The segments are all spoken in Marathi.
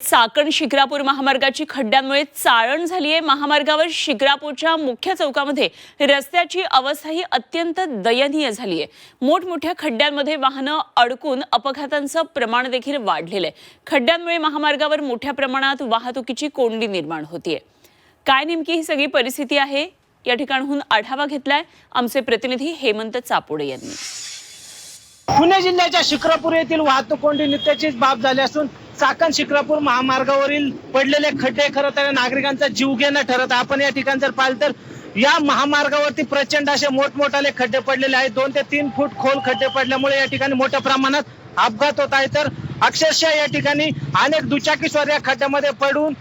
चाकण शिक्रापूर महामार्गाची खड्ड्यांमुळे चाळण झाली आहे महामार्गावर शिक्रापूरच्या मुख्य चौकामध्ये रस्त्याची अवस्था ही अत्यंत दयनीय झाली आहे मोठमोठ्या खड्ड्यांमध्ये वाहनं अडकून अपघातांचं प्रमाण देखील वाढलेलं आहे खड्ड्यांमुळे महामार्गावर मोठ्या प्रमाणात वाहतुकीची कोंडी निर्माण होतीये. काय नेमकी ही सगळी परिस्थिती आहे? या ठिकाणहून आढावा घेतलाय आमचे प्रतिनिधी हेमंत चापोडे यांनी. पुणे जिल्ह्याच्या शिक्रापूर येथील वाहतूक कोंडी नित्याचीच बाब झाली असून चाकण शिक्रापूर महामार्गावरील पडलेले खड्डे खरं तर नागरिकांचा जीव घेणं ठरत आपण या ठिकाणी जर पाहिलं तर या महामार्गावरती प्रचंड असे मोठमोठाले खड्डे पडलेले आहेत. दोन ते तीन फूट खोल खड्डे पडल्यामुळे या ठिकाणी मोठ्या प्रमाणात अपघात होत आहे तर अक्षरशः या ठिकाणी अनेक दुचाकीस्वार या खड्ड्यामध्ये पडून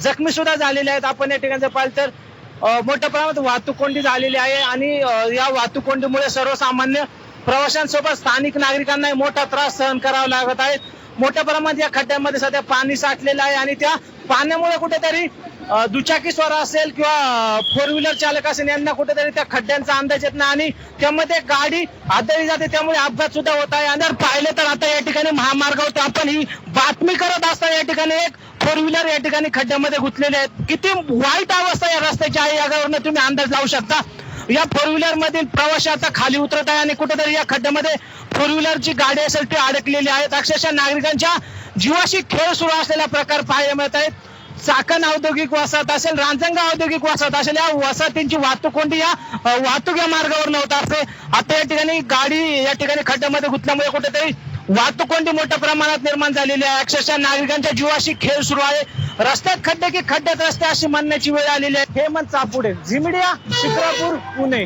जखमी सुद्धा झालेले आहेत. आपण या ठिकाणी जर पाहिलं तर मोठ्या प्रमाणात वाहतूक कोंडी झालेली आहे आणि या वाहतूक कोंडीमुळे सर्वसामान्य प्रवाशांसोबत स्थानिक नागरिकांना मोठा त्रास सहन करावा लागत आहे. मोठ्या प्रमाणात या खड्ड्यामध्ये सध्या पाणी साठलेलं आहे आणि त्या पाण्यामुळे कुठेतरी दुचाकी स्वार असेल किंवा फोर व्हीलर चालक असेल यांना कुठेतरी त्या खड्ड्यांचा अंदाज येत नाही आणि त्यामध्ये गाडी आदळली जाते त्यामुळे अपघात सुद्धा होत आहे. आणि जर पाहिलं तर आता या ठिकाणी महामार्गावर आपण ही बातमी करत असताना या ठिकाणी एक फोर व्हीलर या ठिकाणी खड्ड्यामध्ये घुसलेले आहेत. किती वाईट अवस्था या रस्त्याची आहे यावरनं तुम्ही अंदाज लावू शकता. या फोर व्हीलर मधील प्रवासी आता खाली उतरत आहे आणि कुठेतरी या खड्ड्यामध्ये फोर व्हीलरची गाडी असेल अडकलेली आहेत अक्षरशः नागरिकांच्या जीवाशी खेळ सुरू असलेला प्रकार पाहायला मिळत आहेत. चाकण औद्योगिक वसाहत असेल रांजणगाव औद्योगिक वसाहत असेल या वसाहतींची वाहतूक कोणती? या वाहतूक या मार्गावर नव्हता असते. आता या ठिकाणी गाडी या ठिकाणी खड्ड्यामध्ये गुतल्यामुळे कुठेतरी वाहतूक कोंडी मोठ्या प्रमाणात निर्माण झालेली आहे. अक्षरशः नागरिकांच्या जीवाशी खेळ सुरू आहे. रस्त्यात खड्डे की खड्ड्यात रस्ते अशी म्हणण्याची वेळ आलेली आहे. हेमंत चापुडे झिमिडिया शिक्रापूर पुणे.